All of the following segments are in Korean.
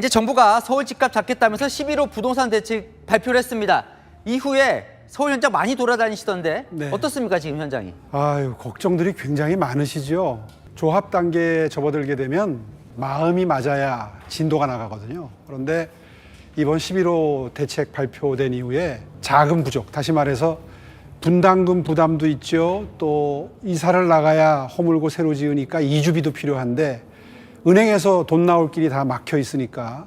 이제 정부가 서울 집값 잡겠다면서 11호 부동산 대책 발표를 했습니다. 이후에 서울 현장 많이 돌아다니시던데 네. 어떻습니까 지금 현장이? 아유, 걱정들이 굉장히 많으시죠. 조합 단계에 접어들게 되면 마음이 맞아야 진도가 나가거든요. 그런데 이번 11호 대책 발표된 이후에 자금 부족, 다시 말해서 분담금 부담도 있죠. 또 이사를 나가야 허물고 새로 지으니까 이주비도 필요한데 은행에서 돈 나올 길이 다 막혀 있으니까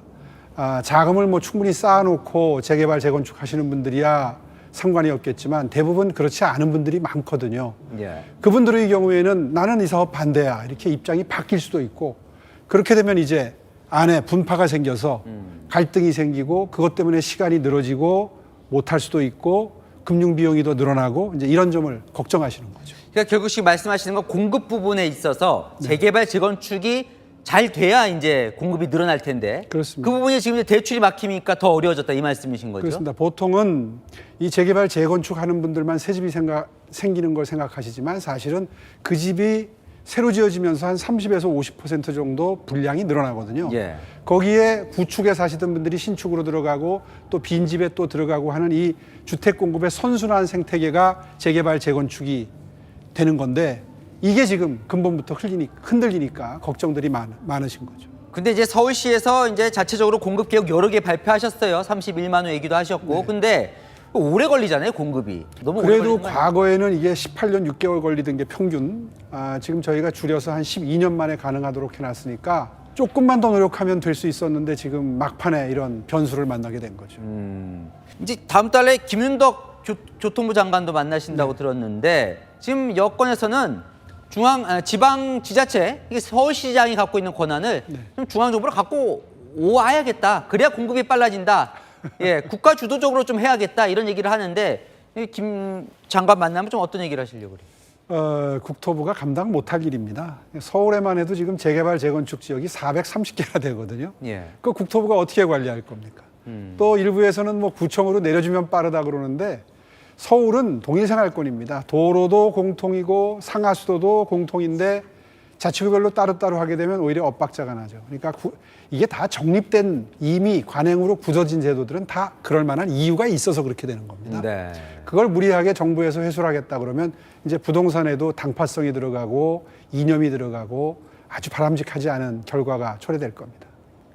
아, 자금을 뭐 충분히 쌓아놓고 재개발 재건축 하시는 분들이야 상관이 없겠지만 대부분 그렇지 않은 분들이 많거든요. 예. 그분들의 경우에는 나는 이 사업 반대야 이렇게 입장이 바뀔 수도 있고 그렇게 되면 이제 안에 분파가 생겨서 갈등이 생기고 그것 때문에 시간이 늘어지고 못할 수도 있고 금융 비용이 더 늘어나고 이제 이런 점을 걱정하시는 거죠. 그러니까 결국 지금 말씀하시는 건 공급 부분에 있어서 네. 재개발 재건축이 잘 돼야 이제 공급이 늘어날 텐데 그렇습니다. 그 부분이 지금 이제 대출이 막히니까 더 어려워졌다 이 말씀이신 거죠? 그렇습니다. 보통은 이 재개발 재건축 하는 분들만 새 집이 생각, 생기는 걸 생각하시지만 사실은 그 집이 새로 지어지면서 한 30에서 50% 정도 분량이 늘어나거든요. 예. 거기에 구축에 사시던 분들이 신축으로 들어가고 또 빈집에 또 들어가고 하는 이 주택 공급의 선순환 생태계가 재개발 재건축이 되는 건데 이게 지금 근본부터 흘리니, 흔들리니까 걱정들이 많, 많으신 거죠. 근데 이제 서울시에서 이제 자체적으로 공급 계획 여러 개 발표하셨어요. 31만 호 얘기도 하셨고. 근데 오래 걸리잖아요, 공급이. 너무 네. 그래도? 과거에는 이게 18년 6개월 걸리던 게 평균 아, 지금 저희가 줄여서 한 12년 만에 가능하도록 해놨으니까 조금만 더 노력하면 될 수 있었는데 지금 막판에 이런 변수를 만나게 된 거죠. 음. 이제 다음 달에 김윤덕 교, 교통부 장관도 네. 만나신다고 들었는데 지금 여권에서는 중앙 아, 지방 지자체 이게 서울시장이 갖고 있는 권한을 네. 좀 중앙 정부로 갖고 오와야겠다. 그래야 공급이 빨라진다. 예, 국가 주도적으로 좀 해야겠다 이런 얘기를 하는데 이김 장관 만나면 좀 어떤 얘기를 하시려고 그래요? 어, 국토부가 감당 못할 일입니다. 서울에만 해도 지금 재개발 재건축 지역이 430개나 되거든요. 예. 그 국토부가 어떻게 관리할 겁니까? 또 일부에서는 뭐 구청으로 내려주면 빠르다 그러는데 서울은 동일생활권입니다. 도로도 공통이고 상하수도도 공통인데 자치구별로 따로따로 하게 되면 오히려 엇박자가 나죠. 그러니까 구- 이게 다 정립된 이미 관행으로 굳어진 제도들은 다 그럴 만한 이유가 있어서 그렇게 되는 겁니다. 네. 그걸 무리하게 정부에서 회수하겠다 그러면 이제 부동산에도 당파성이 들어가고 이념이 들어가고 아주 바람직하지 않은 결과가 초래될 겁니다.